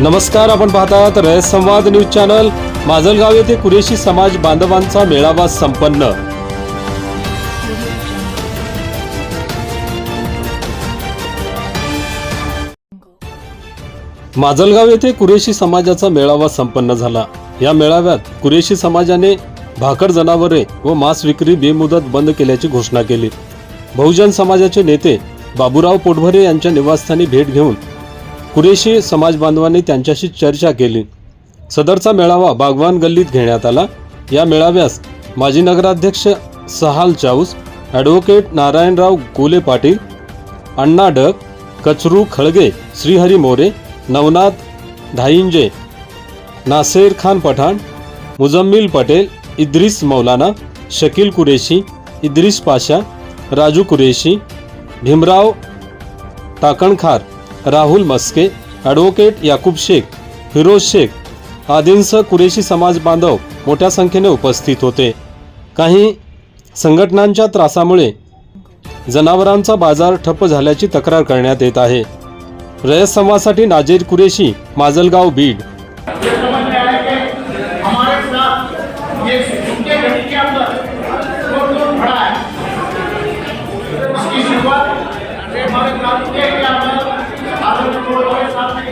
नमस्कार आपण पाहतात रयत संवाद न्यूज चॅनल. माजलगाव येथे कुरेशी समाज बांधवांचा मेळावा संपन्न. माजलगाव येथे कुरेशी समाजाचा मेळावा संपन्न झाला. या मेळाव्यात कुरेशी समाजाने भाकर जनावरे व मांस विक्री बेमुदत बंद केल्याची घोषणा केली. बहुजन समाजाचे नेते बाबूराव पोटभरे यांच्या निवासस्थानी भेट घेऊन कुरेशी समाज बांधवांनी त्यांच्याशी चर्चा केली. सदरचा मेळावा बागवान गल्लीत घेण्यात आला. या मेळाव्यास माजी नगराध्यक्ष सहाल चाऊस ॲडव्होकेट नारायणराव गोले पाटील अण्णा डक कचरू खळगे श्रीहरी मोरे नवनाथ धाईंजे नासेर खान पठाण मुजम्मिल पटेल इद्रिस मौलाना शकील कुरेशी इद्रिस पाशा राजू कुरेशी भीमराव टाकणखार राहुल मस्के ॲडव्होकेट याकूब शेख फिरोज शेख आदींसह कुरेशी समाज बांधव मोठ्या संख्येने उपस्थित होते. काही संघटनांच्या त्रासामुळे जनावरांचा बाजार ठप्प झाल्याची तक्रार करण्यात येत आहे. रयत संवादसाठी नाजेर कुरेशी माजलगाव बीड.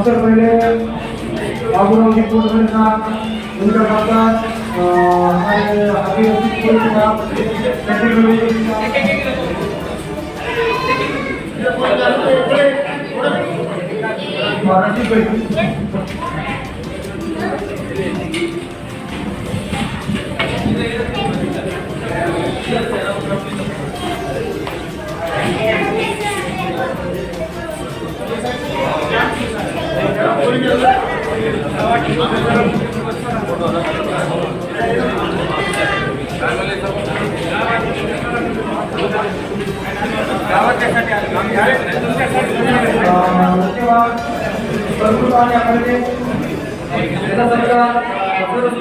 सबसे पहले बाबूराव जी कोटभरे साहब उनका साथ सेक्रेटरी संस्कृत आणि आपल्याकडे त्याचा सगळा अभ्यास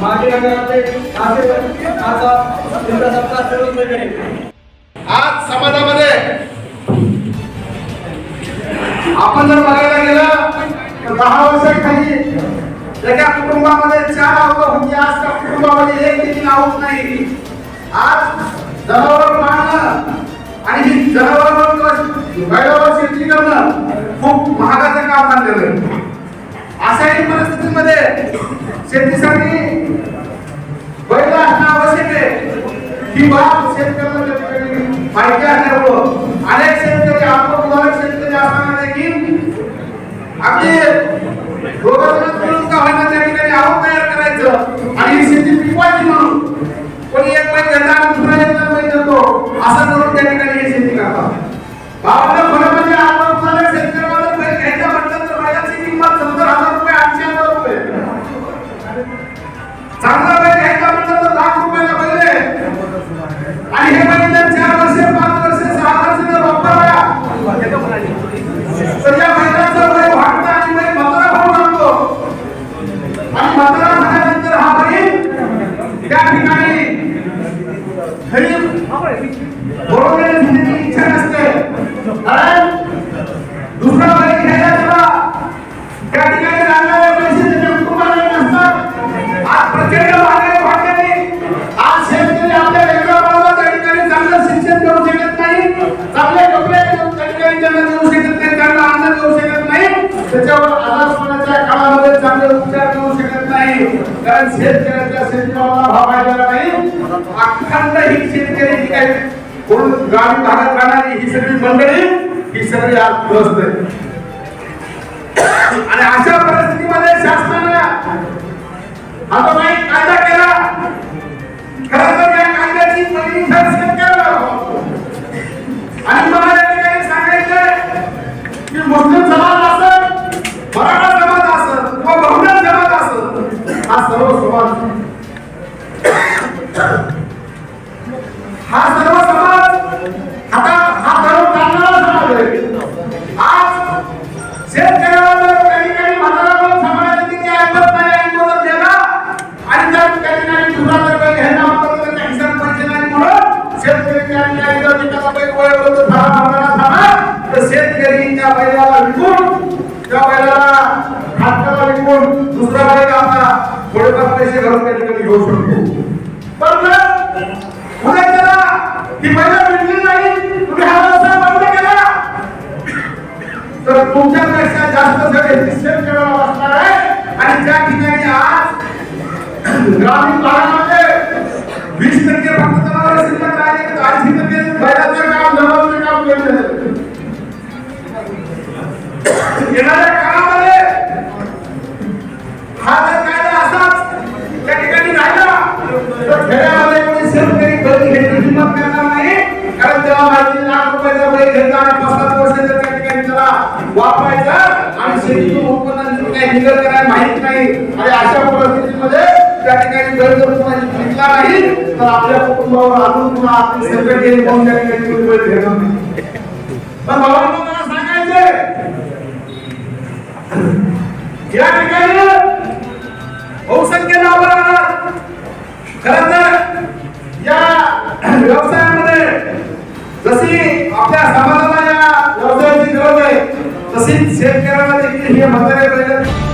माजी नगराचे आता आज समाजामध्ये आपण जर बघायला गेलं तर दहा वर्षाखाली एका कुटुंबामध्ये चार आवड होती. आज त्या कुटुंबामध्ये एक देखील आवक नाही. आज जनावर पाळणं आणि ही जनावरांवर बैलावर शेती करणं खूप महागाचं काम झालेलं आहे. अशाही परिस्थितीमध्ये शेतीसाठी बैल असणं आवश्यक आहे. ही बाब शेतकऱ्यांना त्या ठिकाणी माहिती असल्यामुळं अनेक शेतकरी आत्मउदाहरक शेतकरी असताना देखील अगदी दोघं जण मिळून का होईना त्या ठिकाणी आवक तयार करायचं? त्या ठिकाणी गरीब बरोबर इच्छा नसते शेतकऱ्याच्या शेतीमाला भाव नाही? अखंड ही शेतकरी जी काही कोण ग्रामीण भागात राहणारी ही सगळी मंडळी ही सगळी आज आणि अशा परिस्थिती सर्व समाज हा सर्व समाज आता हा धर्म जाणणारा समाज आहे आज शेतकऱ्याला जर काही काही म्हातारा समाजाची किती ऐकत नाही ऐकतो तर देणार आणि जर काही काही दुसरा जर काही घ्यायला वापरलं तर त्या हिसाब पैसे नाही म्हणून शेतकरी त्या ठिकाणी जर एखादा बैल वळवलं तर थांबा म्हातारा थांबा तर शेतकरी त्या बैलाला विकून त्या बैलाला हातकाला विकून दुसरा बैल आपला थोडेफार पैसे घालून त्या ठिकाणी घेऊ शकतो. पण उद्या पुढे त्याला ती महिला भेटली नाही तुम्ही हा व्यवसाय बंद केला. तर तुमच्यापेक्षा जास्त सगळे शेतकऱ्याला वाचणार आहे. आणि त्या ठिकाणी आज ग्रामीण भागामध्ये वीस टक्के फक्त जनावर शिल्लक आहे ऐंशी टक्के महिलांचं काम जनावरचं काम केलं येणाऱ्या वापरायचा आणि शेतीतून उत्पन्न काही निघत काय माहीत नाही. आणि अशा परिस्थितीमध्ये त्या ठिकाणी बैल जर कोणाची नाही तर आपल्या कुटुंबावर अजून पुन्हा आपली संकट येईल म्हणून त्या ठिकाणी पण बाबा मला सांगायचंय या ठिकाणी बहुसंख्य नावं राहणार खरं तर या व्यवसायामध्ये जशी आपल्या समाजाला या व्यवसायाची गरज आहे तशीच शेतकऱ्याला देखील हे म्हातारे